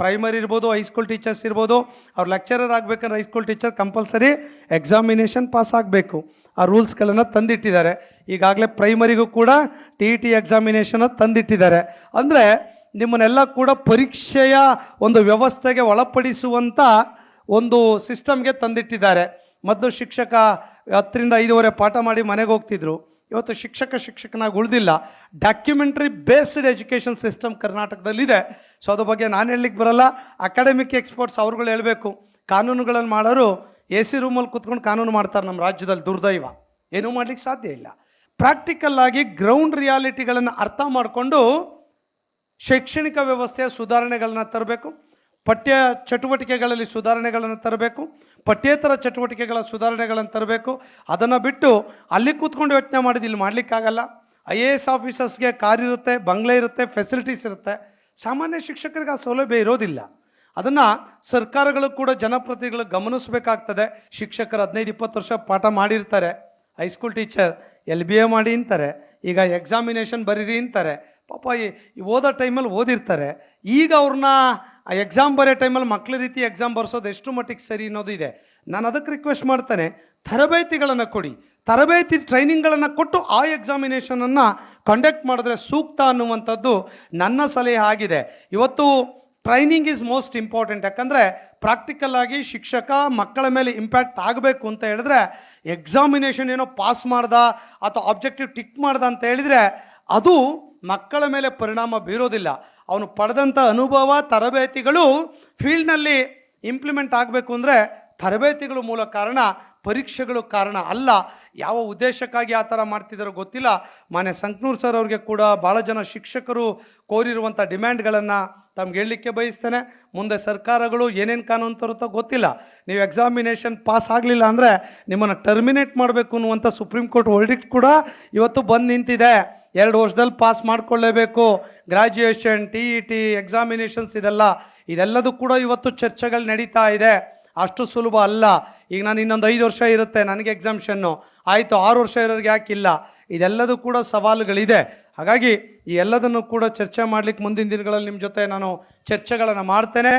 Primary ಇರ್ಬೋದು high school teachers ಇರ್ಬೋದು, ಅವ್ರು ಲೆಕ್ಚರರ್ ಆಗಬೇಕಂದ್ರೆ high school teacher compulsory examination pass ಆಗಬೇಕು. ಆ ರೂಲ್ಸ್ಗಳನ್ನು ತಂದಿಟ್ಟಿದ್ದಾರೆ. ಈಗಾಗಲೇ ಪ್ರೈಮರಿಗೂ ಕೂಡ ಟಿ ಇ ಟಿ ಎಕ್ಸಾಮಿನೇಷನ್ ತಂದಿಟ್ಟಿದ್ದಾರೆ. ಅಂದರೆ ನಿಮ್ಮನ್ನೆಲ್ಲ ಕೂಡ ಪರೀಕ್ಷೆಯ ಒಂದು ವ್ಯವಸ್ಥೆಗೆ ಒಳಪಡಿಸುವಂಥ ಒಂದು ಸಿಸ್ಟಮ್ಗೆ ತಂದಿಟ್ಟಿದ್ದಾರೆ. ಮೊದಲು ಶಿಕ್ಷಕ ಹತ್ತರಿಂದ ಐದುವರೆ ಪಾಠ ಮಾಡಿ ಮನೆಗೆ ಹೋಗ್ತಿದ್ರು. ಇವತ್ತು ಶಿಕ್ಷಕ, ಶಿಕ್ಷಕನಾಗಿ ಉಳಿದಿಲ್ಲ. ಡಾಕ್ಯುಮೆಂಟ್ರಿ ಬೇಸ್ಡ್ ಎಜುಕೇಷನ್ ಸಿಸ್ಟಮ್ ಕರ್ನಾಟಕದಲ್ಲಿದೆ. ಸೊ ಅದ್ರ ಬಗ್ಗೆ ನಾನು ಹೇಳಲಿಕ್ಕೆ ಬರಲ್ಲ. ಅಕಾಡೆಮಿಕ್ ಎಕ್ಸ್ಪರ್ಟ್ಸ್ ಅವ್ರುಗಳು ಹೇಳಬೇಕು. ಕಾನೂನುಗಳನ್ನು ಮಾಡೋರು ಎ ಸಿ ರೂಮಲ್ಲಿ ಕೂತ್ಕೊಂಡು ಕಾನೂನು ಮಾಡ್ತಾರೆ ನಮ್ಮ ರಾಜ್ಯದಲ್ಲಿ ದುರ್ದೈವ. ಏನೂ ಮಾಡಲಿಕ್ಕೆ ಸಾಧ್ಯ ಇಲ್ಲ. ಪ್ರಾಕ್ಟಿಕಲ್ ಆಗಿ ಗ್ರೌಂಡ್ ರಿಯಾಲಿಟಿಗಳನ್ನು ಅರ್ಥ ಮಾಡಿಕೊಂಡು ಶೈಕ್ಷಣಿಕ ವ್ಯವಸ್ಥೆಯ ಸುಧಾರಣೆಗಳನ್ನ ತರಬೇಕು. ಪಠ್ಯ ಚಟುವಟಿಕೆಗಳಲ್ಲಿ ಸುಧಾರಣೆಗಳನ್ನು ತರಬೇಕು. ಪಠ್ಯೇತರ ಚಟುವಟಿಕೆಗಳ ಸುಧಾರಣೆಗಳನ್ನು ತರಬೇಕು. ಅದನ್ನು ಬಿಟ್ಟು ಅಲ್ಲಿ ಕೂತ್ಕೊಂಡು ಯೋಚನೆ ಮಾಡಿದ್ದು ಇಲ್ಲಿ ಮಾಡಲಿಕ್ಕಾಗಲ್ಲ. ಐ ಎ ಎಸ್ ಆಫೀಸರ್ಸ್ಗೆ ಕಾರ್ ಇರುತ್ತೆ, ಬಂಗ್ಲೆ ಇರುತ್ತೆ ಫೆಸಿಲಿಟೀಸ್ ಇರುತ್ತೆ. ಸಾಮಾನ್ಯ ಶಿಕ್ಷಕರಿಗೆ ಆ ಸೌಲಭ್ಯ ಇರೋದಿಲ್ಲ. ಅದನ್ನು ಸರ್ಕಾರಗಳು ಕೂಡ ಜನಪ್ರತಿನಿಧಿಗಳು ಗಮನಿಸಬೇಕಾಗ್ತದೆ. ಶಿಕ್ಷಕರು ಹದಿನೈದು, ಇಪ್ಪತ್ತು ವರ್ಷ ಪಾಠ ಮಾಡಿರ್ತಾರೆ. High school teacher L B A ಮಾಡಿ ಅಂತಾರೆ. ಈಗ ಎಕ್ಸಾಮಿನೇಷನ್ ಬರೀರಿ ಅಂತಾರೆ. ಪಾಪ ಈ ಓದೋ ಟೈಮಲ್ಲಿ ಓದಿರ್ತಾರೆ. ಈಗ ಅವ್ರನ್ನ ಎಕ್ಸಾಮ್ ಬರೆಯೋ ಟೈಮಲ್ಲಿ ಮಕ್ಳ ರೀತಿ ಎಕ್ಸಾಮ್ ಬರ್ಸೋದು ಎಷ್ಟು ಮಟ್ಟಿಗೆ ಸರಿ ಅನ್ನೋದು ಇದೆ. ನಾನು ಅದಕ್ಕೆ ರಿಕ್ವೆಸ್ಟ್ ಮಾಡ್ತೇನೆ, ತರಬೇತಿಗಳನ್ನು ಕೊಡಿ. ತರಬೇತಿ ಟ್ರೈನಿಂಗ್ಗಳನ್ನು ಕೊಟ್ಟು ಆ ಎಕ್ಸಾಮಿನೇಷನನ್ನು ಕಂಡಕ್ಟ್ ಮಾಡಿದ್ರೆ ಸೂಕ್ತ ಅನ್ನುವಂಥದ್ದು ನನ್ನ ಸಲಹೆ ಆಗಿದೆ. ಇವತ್ತು ಟ್ರೈನಿಂಗ್ ಈಸ್ ಮೋಸ್ಟ್ ಇಂಪಾರ್ಟೆಂಟ್ ಯಾಕಂದರೆ ಪ್ರಾಕ್ಟಿಕಲ್ ಆಗಿ ಶಿಕ್ಷಕ ಮಕ್ಕಳ ಮೇಲೆ ಇಂಪ್ಯಾಕ್ಟ್ ಆಗಬೇಕು ಅಂತ ಹೇಳಿದ್ರೆ ಎಕ್ಸಾಮಿನೇಷನ್ ಏನೋ ಪಾಸ್ ಮಾಡ್ದ ಅಥವಾ ಆಬ್ಜೆಕ್ಟಿವ್ ಟಿಕ್ ಮಾಡ್ದ ಅಂತ ಹೇಳಿದರೆ, ಅದು ಮಕ್ಕಳ ಮೇಲೆ ಪರಿಣಾಮ ಬೀರೋದಿಲ್ಲ. ಅವನು ಪಡೆದಂಥ ಅನುಭವ, ತರಬೇತಿಗಳು ಫೀಲ್ಡ್ನಲ್ಲಿ ಇಂಪ್ಲಿಮೆಂಟ್ ಆಗಬೇಕು ಅಂದರೆ ತರಬೇತಿಗಳು ಮೂಲ ಕಾರಣ, ಪರೀಕ್ಷೆಗಳು ಕಾರಣ ಅಲ್ಲ. ಯಾವ ಉದ್ದೇಶಕ್ಕಾಗಿ ಆ ಥರ ಮಾಡ್ತಿದ್ದಾರೋ ಗೊತ್ತಿಲ್ಲ. ಮಾನ್ಯ ಸಂಕ್ನೂರ್ ಸರ್ ಅವ್ರಿಗೆ ಕೂಡ ಭಾಳ ಜನ ಶಿಕ್ಷಕರು ಕೋರಿರುವಂಥ ಡಿಮ್ಯಾಂಡ್ಗಳನ್ನು ತಮ್ಗೆ ಹೇಳಲಿಕ್ಕೆ ಬಯಸ್ತೇನೆ. ಮುಂದೆ ಸರ್ಕಾರಗಳು ಏನೇನು ಕಾನೂನು ತರುತ್ತೋ ಗೊತ್ತಿಲ್ಲ. ನೀವು ಎಕ್ಸಾಮಿನೇಷನ್ ಪಾಸ್ ಆಗಲಿಲ್ಲ ಅಂದರೆ ನಿಮ್ಮನ್ನು ಟರ್ಮಿನೇಟ್ ಮಾಡಬೇಕು ಅನ್ನುವಂಥ ಸುಪ್ರೀಂ ಕೋರ್ಟ್ ವರ್ಡಿಕ್ಟ್ ಕೂಡ ಇವತ್ತು ಬಂದು ನಿಂತಿದೆ. ಎರಡು ವರ್ಷದಲ್ಲಿ pass ಮಾಡಿಕೊಳ್ಳೇಬೇಕು. Graduation T E T, examinations ಇದೆಲ್ಲ, ಇದೆಲ್ಲದೂ ಕೂಡ ಇವತ್ತು ಚರ್ಚೆಗಳು ನಡೀತಾ ಇದೆ. ಅಷ್ಟು ಸುಲಭ ಅಲ್ಲ. ಈಗ ನಾನು ಇನ್ನೊಂದು ಐದು ವರ್ಷ ಇರುತ್ತೆ, ನನಗೆ ಎಕ್ಸಾಮ್ಷನ್ನು ಆಯಿತು, ಆರು ವರ್ಷ ಇರೋರಿಗೆ ಯಾಕಿಲ್ಲ ಇದೆಲ್ಲದೂ ಕೂಡ ಸವಾಲುಗಳಿದೆ. ಹಾಗಾಗಿ ಈ ಎಲ್ಲದನ್ನು ಕೂಡ ಚರ್ಚೆ ಮಾಡ್ಲಿಕ್ಕೆ ಮುಂದಿನ ದಿನಗಳಲ್ಲಿ ನಿಮ್ಮ ಜೊತೆ ನಾನು ಚರ್ಚೆಗಳನ್ನು ಮಾಡ್ತೇನೆ.